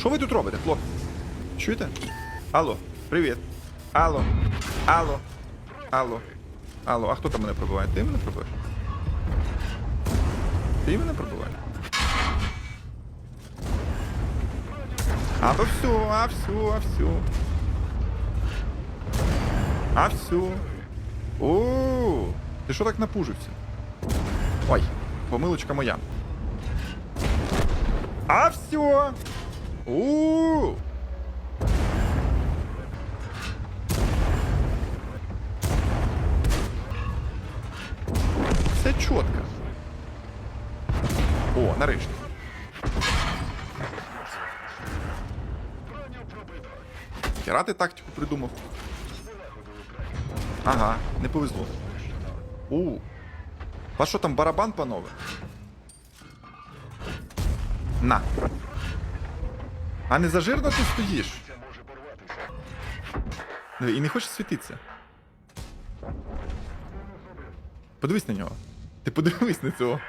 Що ви тут робите, хлопці? Чуєте? Алло, привіт. Алло. Алло. Алло. Алло, а хто там мене пробиває? Ти мене пробиваєш? Ти мене пробиваєш? А то все, а все, а все. А все. О, ти що так напужився? Ой, помилочка моя. А все. У. Все чітко. О, нарешті. Хера ти тактику придумав. Ага, не повезло. У. А що там барабан, панове? На. А не зажирно ти стоїш? І не хочеш світитися. Подивись на нього. Ти подивись на цього.